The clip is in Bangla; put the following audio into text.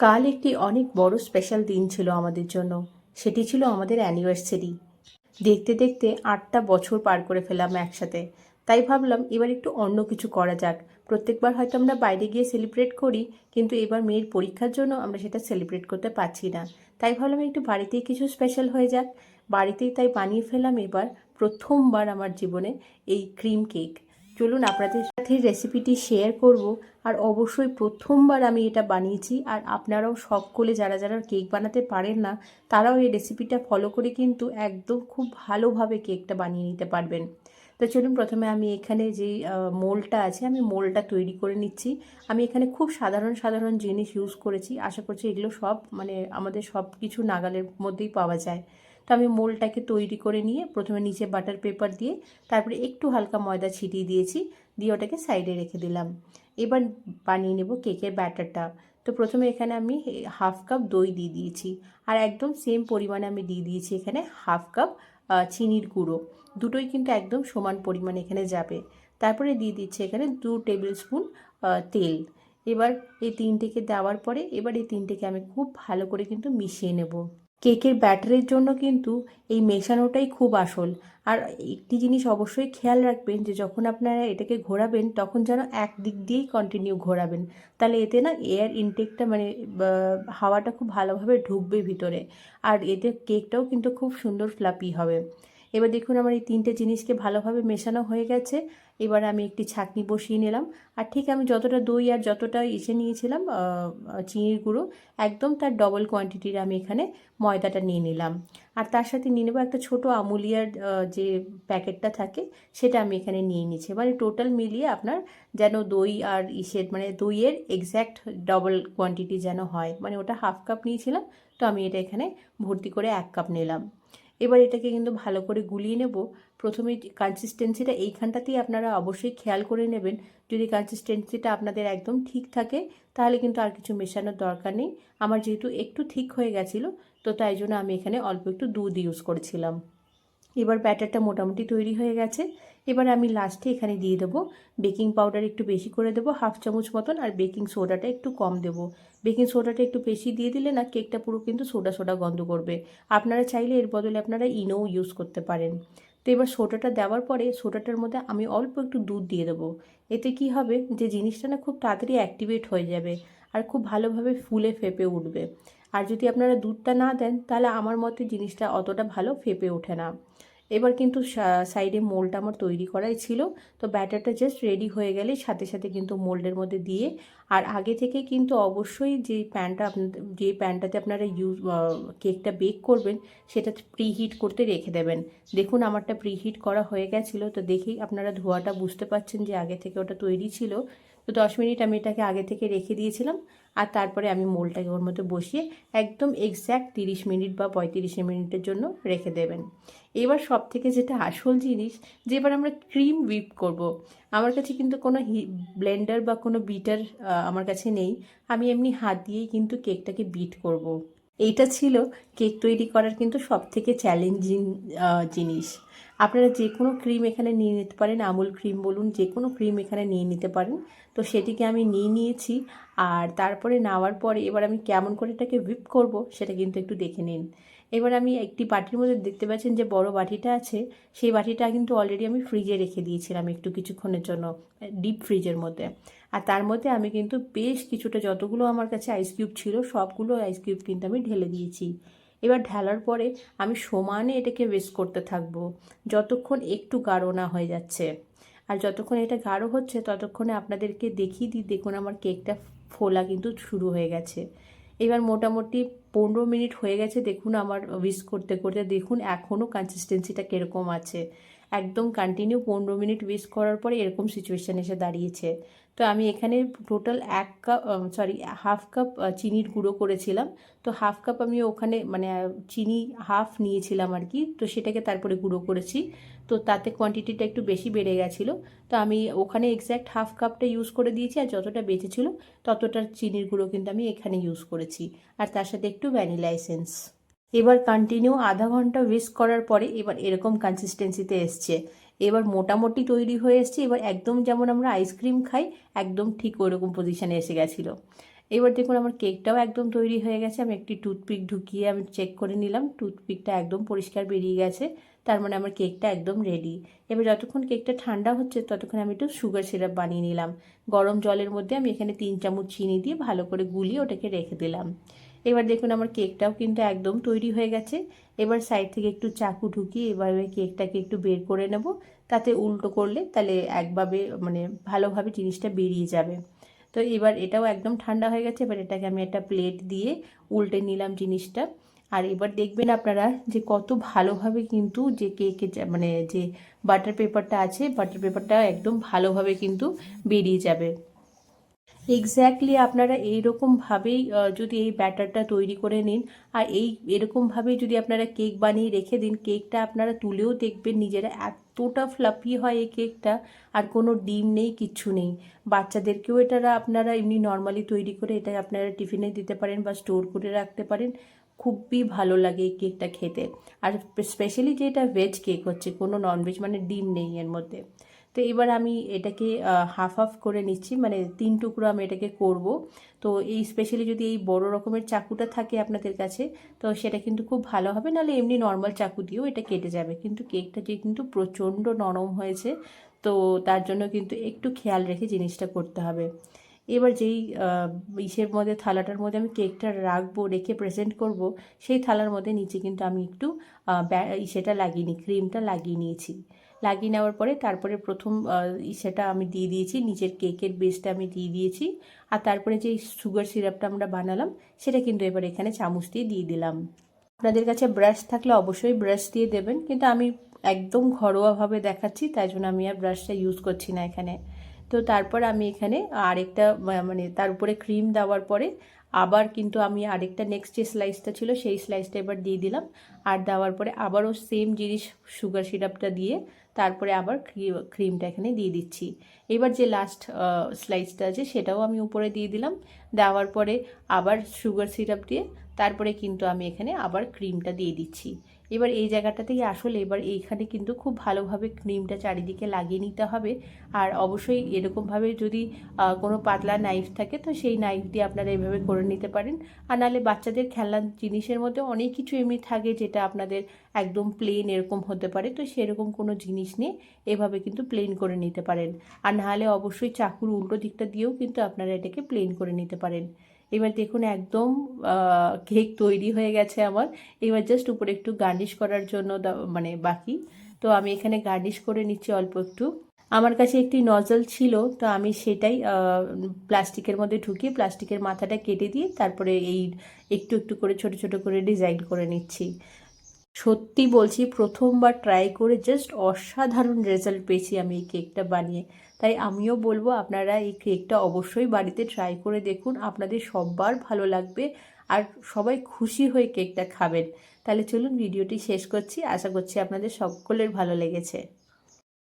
কাল একটি অনেক বড় স্পেশাল দিন ছিল আমাদের জন্য। সেটি ছিল আমাদের অ্যানিভার্সারি দেখতে দেখতে আটটা বছর পার করে ফেলাম একসাথে। তাই ভাবলাম এবার একটু অন্য কিছু করা যাক। প্রত্যেকবার হয়তো আমরা বাইরে গিয়ে সেলিব্রেট করি, কিন্তু এবার মেয়ের পরীক্ষার জন্য আমরা সেটা সেলিব্রেট করতে পারছি না। তাই ভাবলাম একটু বাড়িতেই কিছু স্পেশাল হয়ে যাক। বাড়িতেই তাই বানিয়ে ফেলাম এবার প্রথমবার আমার জীবনে এই ক্রিম কেক চলুন আপনাদের সাথে রেসিপিটি শেয়ার করব আর অবশ্যই প্রথমবার আমি এটা বানিয়েছি আর আপনারাও সকলে যারা যারা কেক বানাতে পারেন না, তারাও এই রেসিপিটা ফলো করে কিন্তু একদম খুব ভালোভাবে কেকটা বানিয়ে নিতে পারবেন। তো চলুন প্রথমে আমি এখানে যে মোলটা আছে, আমি মোলটা তৈরি করে নিচ্ছি। আমি এখানে খুব সাধারণ সাধারণ জিনিস ইউজ করেছি। আশা করছি এগুলো সব মানে আমাদের সব কিছু নাগালের মধ্যেই পাওয়া যায়। তো আমি মোলটাকে তৈরি করে নিয়ে প্রথমে নিচে বাটার পেপার দিয়ে তারপরে একটু হালকা ময়দা ছিটিয়ে দিয়েছি, দিয়ে ওটাকে সাইডে রেখে দিলাম। এবার বানিয়ে নেব কেকের ব্যাটারটা। তো প্রথমে এখানে আমি হাফ কাপ দই দিয়ে দিয়েছি আর একদম সেম পরিমাণে আমি দিয়ে দিয়েছি এখানে হাফ কাপ চিনির গুঁড়ো। দুটোই কিন্তু একদম সমান পরিমাণে এখানে যাবে। তারপরে দিয়ে দিচ্ছি এখানে দু টেবিল স্পুন তেল। এবার এই তিনটেকে দেওয়ার পরে এবার এই তিনটেকে আমি খুব ভালো করে কিন্তু মিশিয়ে নেব। কেকের ব্যাটারের জন্য কিন্তু এই মেশানোটাই খুব আসল। আর একটি জিনিস অবশ্যই খেয়াল রাখবেন যে যখন আপনারা এটাকে ঘোরাবেন, তখন যেন এক দিক দিয়েই কন্টিনিউ ঘোরাবেন। তাহলে এতে না এয়ার ইনটেকটা মানে হাওয়াটা খুব ভালোভাবে ঢুকবে ভিতরে। আর এতে কেকটাও কিন্তু খুব সুন্দর ফ্লাপি হবে। এবার দেখুন আমার এই তিনটে জিনিসকে ভালোভাবে মেশানো হয়ে গেছে। এবার আমি একটি ছাঁকনি বসিয়ে নিলাম। আর ঠিক আমি যতটা দই আর যতটা ইসে নিয়েছিলাম চিনির গুঁড়ো, একদম তার ডবল কোয়ান্টিটির আমি এখানে ময়দাটা নিয়ে নিলাম। আর তার সাথে নিয়ে নেব একটা ছোটো আমুলিয়ার যে প্যাকেটটা থাকে, সেটা আমি এখানে নিয়ে নিচ্ছি। মানে টোটাল মিলিয়ে আপনার যেন দই আর ইসের মানে দইয়ের এক্স্যাক্ট ডবল কোয়ান্টিটি যেন হয়। মানে ওটা হাফ কাপ নিয়েছিলাম, তো আমি এটা এখানে ভর্তি করে এক কাপ নিলাম। এবার এটাকে কিন্তু ভালো করে গুলিয়ে নেব। প্রথমে কনসিস্টেন্সিটা এইখানটাতেই আপনারা অবশ্যই খেয়াল করে নেবেন। যদি কনসিস্টেন্সিটা আপনাদের একদম ঠিক থাকে, তাহলে কিন্তু আর কিছু মেশানোর দরকার নেই। আমার যেহেতু একটু ঠিক হয়ে গেছিল, তো তাই জন্য আমি এখানে অল্প একটু দুধ ইউজ করেছিলাম। এবার ব্যাটারটা মোটামুটি তৈরি হয়ে গেছে। এবার আমি লাস্টে এখানে দিয়ে দেবো বেকিং পাউডার একটু বেশি করে দেবো হাফ চামচ মতন, আর বেকিং সোডাটা একটু কম দেবো। বেকিং সোডাটা একটু বেশি দিয়ে দিলে না কেকটা পুরো কিন্তু সোডা সোডা গন্ধ করবে। আপনারা চাইলে এর বদলে আপনারা ইনোও ইউজ করতে পারেন। তো এবার সোডাটা দেওয়ার পরে সোডাটার মধ্যে আমি অল্প একটু দুধ দিয়ে দেবো। এতে কি হবে? যে জিনিসটা না খুব তাড়াতাড়ি অ্যাক্টিভেট হয়ে যাবে, আর খুব ভালোভাবে ফুলে ফেপে উঠবে। আর যদি আপনারা দুধটা না দেন, তাহলে আমার মতে জিনিসটা অতটা ভালো ফেপে ওঠে না। এবার কিন্তু সাইডে মোলটা আমার তৈরি করাই ছিল। তো ব্যাটারটা জাস্ট রেডি হয়ে গেলে সাথে সাথে কিন্তু মোল্ডের মধ্যে দিয়ে আর আগে থেকে কিন্তু অবশ্যই যে প্যানটা আপনাদের যে প্যানটাতে আপনারা ইউজ কেকটা বেক করবেন, সেটা প্রিহিট করতে রেখে দেবেন। দেখুন, আমারটা প্রিহিট করা হয়ে গেছিল, তো দেখেই আপনারা ধোয়াটা বুঝতে পারছেন যে আগে থেকে ওটা তৈরি ছিল। তো দশ মিনিট আমি এটাকে আগে থেকে রেখে দিয়েছিলাম, আর তারপরে আমি মোলটাকে ওর মতো বসিয়ে একদম এক্স্যাক্ট তিরিশ মিনিট বা পঁয়ত্রিশ মিনিটের জন্য রেখে দেবেন। এবার সব থেকে যেটা আসল জিনিস, যে এবার আমরা ক্রিম হুইপ করব। আমার কাছে কিন্তু কোনো হি, ব্লেন্ডার বা কোনো বিটার আমার কাছে নেই, আমি এমনি হাত দিয়েই কিন্তু কেকটাকে বিট করব। এইটা ছিল কেক তৈরি করার কিন্তু সব থেকে চ্যালেঞ্জিং জিনিস। আপনারা যে কোনো ক্রিম এখানে নিয়ে নিতে পারেন, আমুল ক্রিম বলুন যে কোনো ক্রিম এখানে নিয়ে নিতে পারেন। তো সেটিকে আমি নিয়ে নিয়েছি, আর তারপরে নেওয়ার পরে এবার আমি কেমন করে এটাকে হুইপ করব, সেটা কিন্তু একটু দেখে নিন। এবার আমি একটি বাটির মধ্যে দেখতে পাচ্ছেন যে বড় বাটিটা আছে, সেই বাটিটা কিন্তু অলরেডি আমি ফ্রিজে রেখে দিয়েছিলাম একটু কিছুক্ষণের জন্য ডিপ ফ্রিজের মধ্যে। আর তার মধ্যে আমি কিন্তু বেশ কিছুটা যতগুলো আমার কাছে আইস কিউব ছিল, সবগুলো আইস কিউব কিন্তু আমি ঢেলে দিয়েছি। এবার ঢালার পরে আমি সমানে এটাকে ওয়েস্ট করতে থাকব, যতক্ষণ একটু গাঢ় না হয়ে যাচ্ছে। আর যতক্ষণ এটা গাঢ় হচ্ছে, ততক্ষণে আপনাদেরকে দেখিয়ে দিই, দেখুন আমার কেকটা ফোলা কিন্তু শুরু হয়ে গেছে। এবার মোটামুটি পনেরো মিনিট হয়ে গেছে, দেখুন আমার উইস করতে করতে, দেখুন এখনও কনসিস্টেন্সিটা কীরকম আছে। একদম কন্টিনিউ পনেরো মিনিট উইস করার পরে এরকম সিচুয়েশান এসে দাঁড়িয়েছে। তো আমি এখানে টোটাল এক কাপ সরি হাফ কাপ চিনির গুঁড়ো করেছিলাম। তো হাফ কাপ আমি ওখানে মানে চিনি হাফ নিয়েছিলাম আর কি। তো সেটাকে তারপরে গুঁড়ো করেছি। তো তাতে কোয়ান্টিটিটা একটু বেশি বেড়ে গেছিল। তো আমি ওখানে এক্স্যাক্ট হাফ কাপটা ইউজ করে দিয়েছি আর যতটা বেঁচেছিল ততটা চিনির গুঁড়ো কিন্তু আমি এখানে ইউজ করেছি। আর তার সাথে একটু ভ্যানিলা এসেন্স এবার কন্টিনিউ আধা ঘণ্টা ওয়েস্ট করার পরে এবার এরকম কনসিস্টেন্সিতে এসছে। এবার মোটামুটি তৈরি হয়ে এসছে, এবার একদম যেমন আমরা আইসক্রিম খাই, একদম ঠিক ওইরকম পজিশানে এসে গেছিল। এবার দেখুন আমার কেকটাও একদম তৈরি হয়ে গেছে। আমি একটি টুথপিক ঢুকিয়ে আমি চেক করে নিলাম। টুথপিকটা একদম পরিষ্কার বেরিয়ে গেছে। তার মানে আমার কেকটা একদম রেডি এবার যতক্ষণ কেকটা ঠান্ডা হচ্ছে, ততক্ষণ আমি একটু সুগার সিরাপ বানিয়ে নিলাম। গরম জলের মধ্যে আমি এখানে তিন চামচ চিনি দিয়ে ভালো করে গুলিয়ে ওটাকে রেখে দিলাম। এবার দেখুন আমার কেকটাও কিন্তু একদম তৈরি হয়ে গেছে। এবার সাইড থেকে একটু চাকু ঢুকিয়ে এভাবে কেকটাকে একটু বের করে নেব। তাতে উল্টো করলে তাহলে একভাবে মানে ভালোভাবে জিনিসটা বেরিয়ে যাবে। তো এবার এটাও একদম ঠান্ডা হয়ে গেছে, এবার এটাকে আমি একটা প্লেট দিয়ে উল্টে নিলাম জিনিসটা। আর এবার দেখবেন আপনারা যে কত ভালোভাবে কিন্তু যে কেকে মানে যে বাটার পেপারটা আছে বাটার পেপারটা একদম ভালোভাবে কিন্তু বেরিয়ে যাবে। এক্স্যাক্টলি আপনারা এইরকমভাবেই যদি এই ব্যাটারটা তৈরি করে নিন, আর এই এরকমভাবেই যদি আপনারা কেক বানিয়ে রেখে দিন কেকটা আপনারা তুলেও দেখবেন নিজেরা এতটা ফ্লাফি হয় এই কেকটা আর কোনো ডিম নেই, কিচ্ছু নেই। বাচ্চাদেরকেও এটারা আপনারা এমনি নর্মালি তৈরি করে এটা আপনারা টিফিনে দিতে পারেন বা স্টোর করে রাখতে পারেন। খুবই ভালো লাগে এই কেকটা খেতে। আর স্পেশালি যে এটা ভেজ কেক হচ্ছে, কোনো ননভেজ মানে ডিম নেই এর মধ্যে। তো এবার আমি এটাকে হাফ হাফ করে নিচ্ছি মানে তিন টুকরো আমি এটাকে করব। তো এই স্পেশালি যদি এই বড় রকমের চাকুটা থাকে আপনাদের কাছে, তো সেটা কিন্তু খুব ভালো হবে, নাহলে এমনি নর্মাল চাকু দিয়েও এটা কেটে যাবে। কিন্তু কেকটা যে কিন্তু প্রচণ্ড নরম হয়েছে, তো তার জন্য কিন্তু একটু খেয়াল রেখে জিনিসটা করতে হবে। এবার যেই ইসের মধ্যে, থালাটার মধ্যে আমি কেকটা রাখব, রেখে প্রেজেন্ট করব, সেই থালার মধ্যে নিচে কিন্তু আমি একটু সেটা লাগিয়ে নিই ক্রিমটা লাগিয়ে নিয়েছি। লাগিয়ে নেওয়ার পরে তারপরে প্রথম সেটা আমি দিয়ে দিয়েছি, নিজের কেকের বেসটা আমি দিয়ে দিয়েছি। আর তারপরে যে সুগার সিরাপটা আমরা বানালাম, সেটা কিন্তু এবার এখানে চামচ দিয়ে দিয়ে দিলাম। আপনাদের কাছে ব্রাশ থাকলে অবশ্যই ব্রাশ দিয়ে দেবেন, কিন্তু আমি একদম ঘরোয়াভাবে দেখাচ্ছি, তাই জন্য আমি আর ব্রাশটা ইউজ করছি না এখানে। তো তারপর আমি এখানে আরেকটা মানে তার উপরে ক্রিম দেওয়ার পরে আবার কিন্তু আমি আরেকটা নেক্সট যে স্লাইসটা ছিল, সেই স্লাইসটা এবার দিয়ে দিলাম। আর দেওয়ার পরে আবারও সেম জিনিস সুগার সিরাপটা দিয়ে তারপরে আবার ক্রিমটা এখানে দিয়ে দিচ্ছি। এবার যে লাস্ট স্লাইসটা আছে, সেটাও আমি উপরে দিয়ে দিলাম। দেওয়ার পরে আবার সুগার সিরাপ দিয়ে তারপরে কিন্তু আমি এখানে আবার ক্রিমটা দিয়ে দিচ্ছি। এবার এই জায়গাটাতেই আসলে এবার এইখানে কিন্তু খুব ভালোভাবে ক্রিমটা চারিদিকে লাগিয়ে নিতে হবে। আর অবশ্যই এরকমভাবে যদি কোনো পাতলা নাইফ থাকে, তো সেই নাইফ দিয়ে আপনারা এইভাবে করে নিতে পারেন। আর নাহলে বাচ্চাদের খেলনার জিনিসের মধ্যে অনেক কিছু এমনি থাকে যেটা আপনাদের একদম প্লেন এরকম হতে পারে। তো সেরকম কোনো জিনিস নিয়ে এভাবে কিন্তু প্লেন করে নিতে পারেন। আর নাহলে অবশ্যই চাকুর উল্টো দিকটা দিয়েও কিন্তু আপনারা এটাকে প্লেন করে নিতে পারেন। এবার দেখুন একদম কেক তৈরি হয়ে গেছে আমার। এবার জাস্ট উপরে একটু গার্নিশ করার জন্য মানে বাকি। তো আমি এখানে গার্নিশ করে নিচ্ছি অল্প একটু। আমার কাছে একটি নজল ছিল, তো আমি সেটাই প্লাস্টিকের মধ্যে ঢুকিয়ে প্লাস্টিকের মাথাটা কেটে দিয়ে তারপরে এই একটু একটু করে ছোট ছোট করে ডিজাইন করে নিচ্ছি। সত্যি বলছি, প্রথমবার ট্রাই করে জাস্ট অসাধারণ রেজাল্ট পেয়েছি আমি এই কেকটা বানিয়ে। তাই আমিও বলব, আপনারা এই কেকটা অবশ্যই বাড়িতে ট্রাই করে দেখুন, আপনাদের সববার ভালো লাগবে আর সবাই খুশি হয়ে কেকটা খাবেন। তাহলে চলুন ভিডিওটি শেষ করছি, আশা করছি আপনাদের সকলের ভালো লেগেছে।